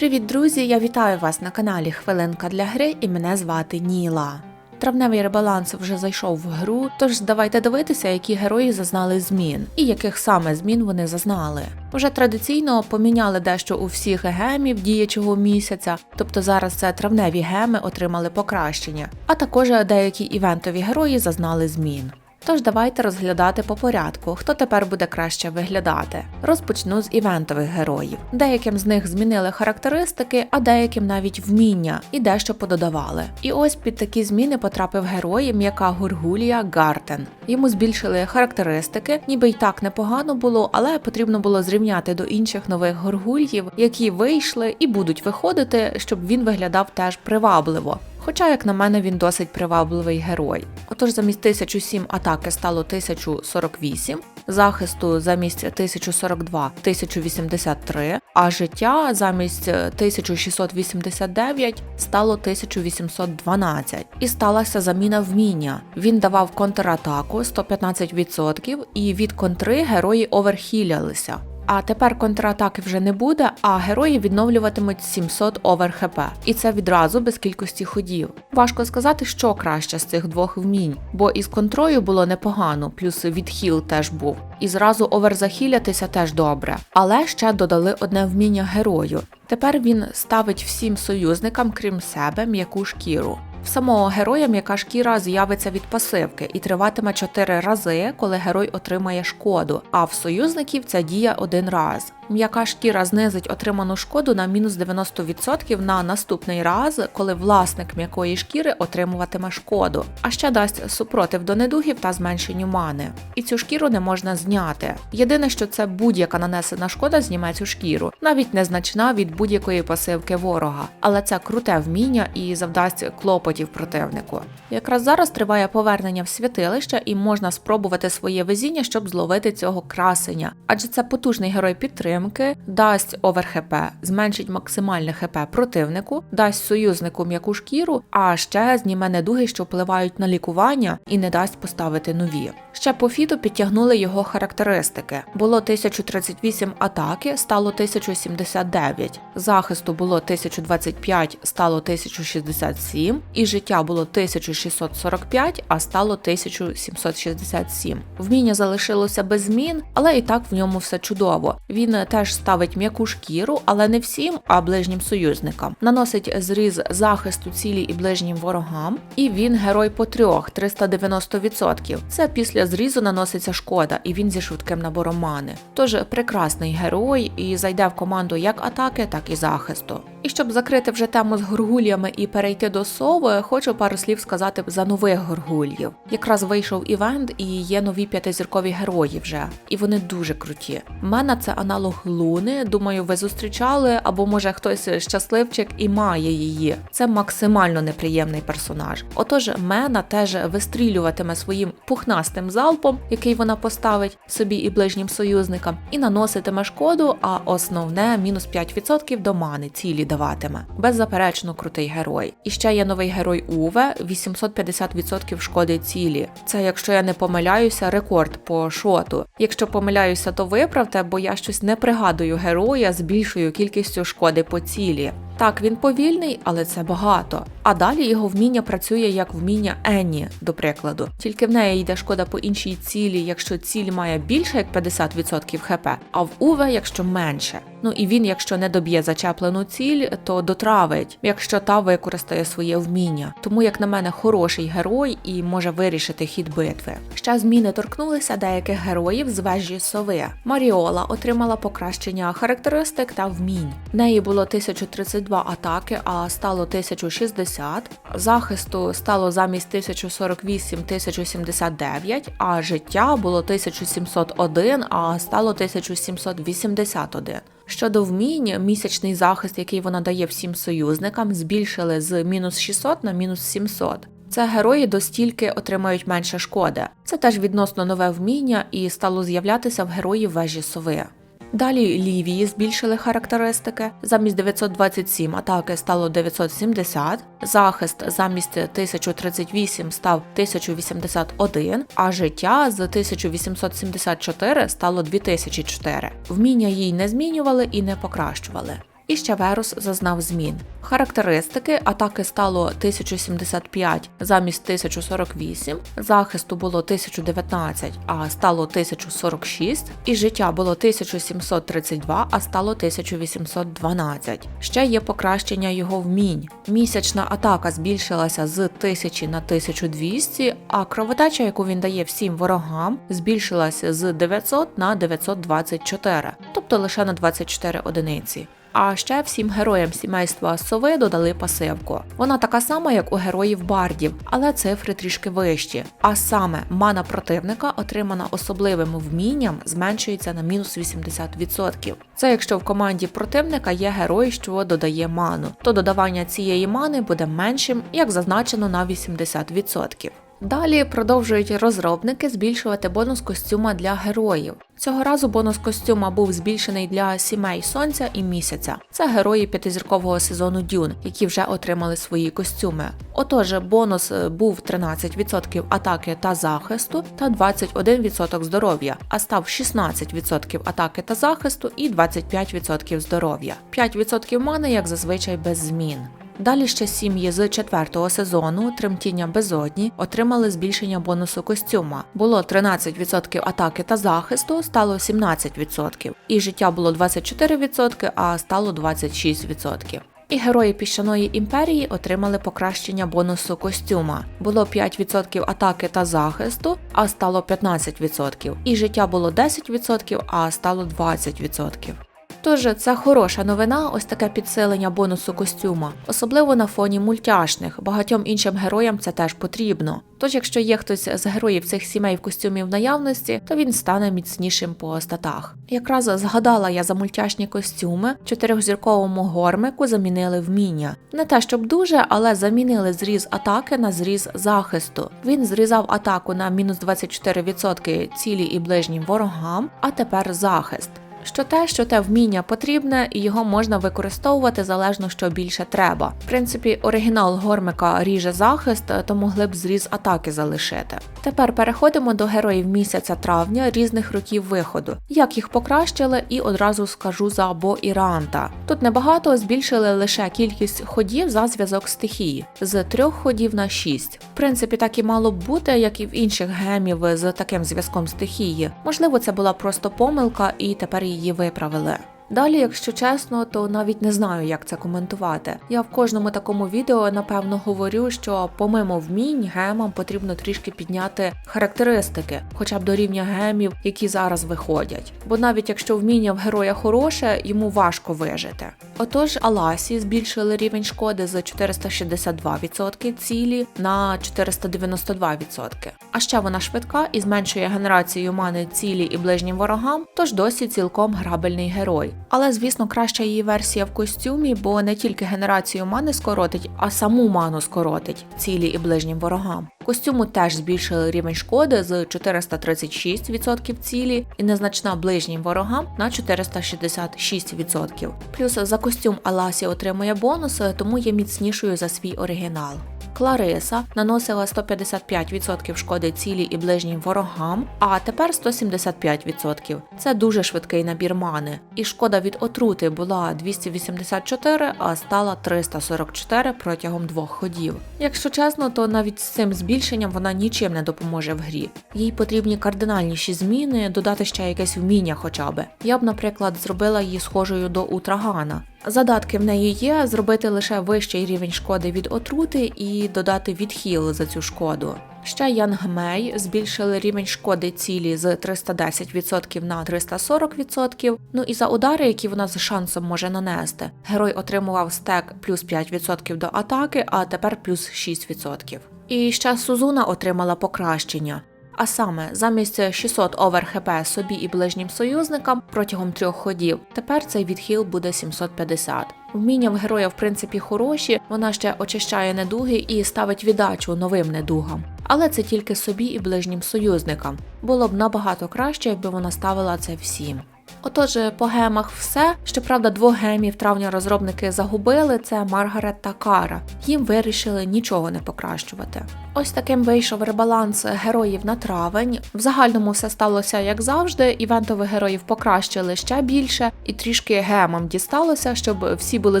Привіт, друзі! Я вітаю вас на каналі Хвилинка для гри і мене звати Ніла. Травневий ребаланс вже зайшов в гру, тож давайте дивитися, які герої зазнали змін і яких саме змін вони зазнали. Вже традиційно поміняли дещо у всіх гемів діячого місяця, тобто зараз це травневі геми отримали покращення, а також деякі івентові герої зазнали змін. Тож давайте розглядати по порядку, хто тепер буде краще виглядати. Розпочну з івентових героїв. Деяким з них змінили характеристики, а деяким навіть вміння і дещо пододавали. І ось під такі зміни потрапив герой м'яка Гургулія Гартен. Йому збільшили характеристики, ніби й так непогано було, але потрібно було зрівняти до інших нових горгульїв, які вийшли і будуть виходити, щоб він виглядав теж привабливо. Хоча, як на мене, він досить привабливий герой. Отож, замість 1007 атаки стало 1048, захисту замість 1042 1083, а життя замість 1689 стало 1812. І сталася заміна вміння. Він давав контратаку 115%, і від контри герої оверхілялися. А тепер контратаки вже не буде, а герої відновлюватимуть 700 овер хп. І це відразу без кількості ходів. Важко сказати, що краще з цих двох вмінь, бо із контрою було непогано, плюс відхіл теж був. І зразу оверзахілятися теж добре. Але ще додали одне вміння герою. Тепер він ставить всім союзникам, крім себе, м'яку шкіру. В самого героя м'яка шкіра з'явиться від пасивки і триватиме 4 рази, коли герой отримає шкоду, а в союзників ця дія один раз. М'яка шкіра знизить отриману шкоду на мінус 90% на наступний раз, коли власник м'якої шкіри отримуватиме шкоду, а ще дасть супротив до недугів та зменшенню мани. І цю шкіру не можна зняти. Єдине, що це будь-яка нанесена шкода зніме цю шкіру, навіть незначна від будь-якої пасивки ворога. Але це круте вміння і завдасть клопотів противнику. Якраз зараз триває повернення в святилище і можна спробувати своє везіння, щоб зловити цього красення, адже це потужний герой підтримки, дасть овер ХП, зменшить максимальне ХП противнику, дасть союзнику м'яку шкіру, а ще зніме недуги, що впливають на лікування, і не дасть поставити нові. Ще по фіту підтягнули його характеристики. Було 1038 атаки, стало 1079, захисту було 1025, стало 1067, і життя було 1645, а стало 1767. Вміння залишилося без змін, але і так в ньому все чудово. Він теж ставить м'яку шкіру, але не всім, а ближнім союзникам. Наносить зріз захисту цілі і ближнім ворогам, і він герой по трьох 390%. Це після зрізу наноситься шкода, і він зі швидким набором мани. Тож прекрасний герой і зайде в команду як атаки, так і захисту. І щоб закрити вже тему з горгульями і перейти до сови, хочу пару слів сказати за нових горгульїв. Якраз вийшов івент і є нові п'ятизіркові герої вже, і вони дуже круті. Мена це аналог Луни. Думаю, ви зустрічали, або може хтось щасливчик і має її. Це максимально неприємний персонаж. Отож, Мена теж вистрілюватиме своїм пухнастим залпом, який вона поставить собі і ближнім союзникам, і наноситиме шкоду, а основне мінус 5% до мани цілі даватиме. Беззаперечно крутий герой. І ще є новий герой Уве 850% шкоди цілі. Це, якщо я не помиляюся, рекорд по шоту. Якщо помиляюся, то виправте, бо я щось не пригадую героя з більшою кількістю шкоди по цілі. Так, він повільний, але це багато. А далі його вміння працює як вміння Енні, до прикладу. Тільки в неї йде шкода по іншій цілі, якщо ціль має більше як 50% хп, а в Уве, якщо менше. Ну і він, якщо не доб'є зачеплену ціль, то дотравить, якщо та використає своє вміння. Тому, як на мене, хороший герой і може вирішити хід битви. Ще зміни торкнулися деяких героїв з вежі сови. Маріола отримала покращення характеристик та вмінь. В неї було 1032 атаки, а стало 1060. Захисту стало замість 1048 1079, а життя було 1701, а стало 1781. Щодо вмінь, місячний захист, який вона дає всім союзникам, збільшили з мінус 600 на мінус 700. Це герої достільки отримають менше шкоди. Це теж відносно нове вміння і стало з'являтися в герої вежі сови. Далі Лівії збільшили характеристики. Замість 927 атаки стало 970, захист замість 1038 став 1081, а життя з 1874 стало 2004. Вміння їй не змінювали і не покращували. І ще Верус зазнав змін. Характеристики атаки стало 1075 замість 1048, захисту було 1019, а стало 1046, і життя було 1732, а стало 1812. Ще є покращення його вмінь. Місячна атака збільшилася з 1000 на 1200, а кровотеча, яку він дає всім ворогам, збільшилася з 900 на 924, тобто лише на 24 одиниці. А ще всім героям сімейства сови додали пасивку. Вона така сама, як у героїв бардів, але цифри трішки вищі. А саме мана противника, отримана особливим вмінням, зменшується на мінус 80%. Це якщо в команді противника є герой, що додає ману, то додавання цієї мани буде меншим, як зазначено на 80%. Далі продовжують розробники збільшувати бонус костюма для героїв. Цього разу бонус костюма був збільшений для сімей сонця і місяця. Це герої п'ятизіркового сезону Дюн, які вже отримали свої костюми. Отож, бонус е, був 13% атаки та захисту та 21% здоров'я, а став 16% атаки та захисту і 25% здоров'я. 5% мани, як зазвичай, без змін. Далі ще сім'ї з четвертого сезону Тремтіння безодні отримали збільшення бонусу костюма. Було 13% атаки та захисту, стало 17%. І життя було 24%, а стало 26%. І герої піщаної імперії отримали покращення бонусу костюма. Було 5% атаки та захисту, а стало 15%. І життя було 10%, а стало 20%. Тож це хороша новина, ось таке підсилення бонусу костюма, особливо на фоні мультяшних. Багатьом іншим героям це теж потрібно. Тож, якщо є хтось з героїв цих сімей в костюмі в наявності, то він стане міцнішим по статах. Якраз згадала я за мультяшні костюми, чотирьохзірковому гормику замінили вміння. Не те щоб дуже, але замінили зріз атаки на зріз захисту. Він зрізав атаку на мінус 24% цілі і ближнім ворогам, а тепер захист. Що те, що те вміння потрібне, і його можна використовувати залежно що більше треба. В принципі, оригінал гормика ріже захист, то могли б зріз атаки залишити. Тепер переходимо до героїв місяця травня різних років виходу. Як їх покращили, і одразу скажу за Бо і Ранта. Тут небагато збільшили лише кількість ходів за зв'язок стихії з трьох ходів на шість. В принципі, так і мало б бути, як і в інших гемів з таким зв'язком стихії. Можливо, це була просто помилка, і тепер її виправили. Далі, якщо чесно, то навіть не знаю, як це коментувати. Я в кожному такому відео напевно говорю, що помимо вмінь гемам потрібно трішки підняти характеристики, хоча б до рівня гемів, які зараз виходять. Бо навіть якщо вміння в героя хороше, йому важко вижити. Отож, Аласі збільшили рівень шкоди з 462% цілі на 492%. А ще вона швидка і зменшує генерацію мани цілі і ближнім ворогам, тож досі цілком грабельний герой. Але, звісно, краща її версія в костюмі, бо не тільки генерацію мани скоротить, а саму ману скоротить цілі і ближнім ворогам. Костюму теж збільшили рівень шкоди з 436% цілі і незначна ближнім ворогам на 466%. Плюс за костюм Аласі отримує бонуси, тому є міцнішою за свій оригінал. Клариса наносила 155% шкоди цілі і ближнім ворогам, а тепер 175%. Це дуже швидкий набір мани. І шкода від отрути була 284, а стала 344 протягом двох ходів. Якщо чесно, то навіть з цим збільшенням вона нічим не допоможе в грі. Їй потрібні кардинальніші зміни, додати ще якесь вміння хоча б. Я б, наприклад, зробила її схожою до Утрагана. Задатки в неї є зробити лише вищий рівень шкоди від отрути і додати відхіл за цю шкоду. Ще Янг Мей збільшили рівень шкоди цілі з 310% на 340%. Ну і за удари, які вона з шансом може нанести. Герой отримував стек плюс 5% до атаки, а тепер плюс 6%. І ще Сузуна отримала покращення. А саме замість 600 овер хп собі і ближнім союзникам протягом трьох ходів, тепер цей відхил буде 750. Вміння в героя в принципі хороші, вона ще очищає недуги і ставить віддачу новим недугам. Але це тільки собі і ближнім союзникам. Було б набагато краще, якби вона ставила це всім. Отож, по гемах все. Щоправда, двох гемів травня розробники загубили це Маргарет та Кара. Їм вирішили нічого не покращувати. Ось таким вийшов ребаланс героїв на травень. В загальному все сталося як завжди. Івентових героїв покращили ще більше, і трішки гемам дісталося, щоб всі були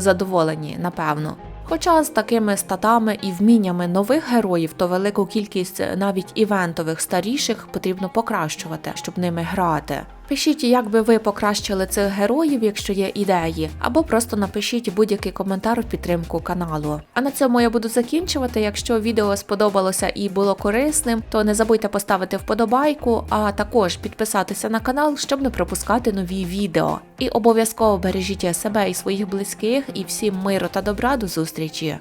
задоволені, напевно. Хоча з такими статами і вміннями нових героїв, то велику кількість навіть івентових старіших потрібно покращувати, щоб ними грати. Пишіть, як би ви покращили цих героїв, якщо є ідеї, або просто напишіть будь-який коментар в підтримку каналу. А на цьому я буду закінчувати. Якщо відео сподобалося і було корисним, то не забудьте поставити вподобайку, а також підписатися на канал, щоб не пропускати нові відео. І обов'язково бережіть себе і своїх близьких, і всім миру та добра до зустрічі!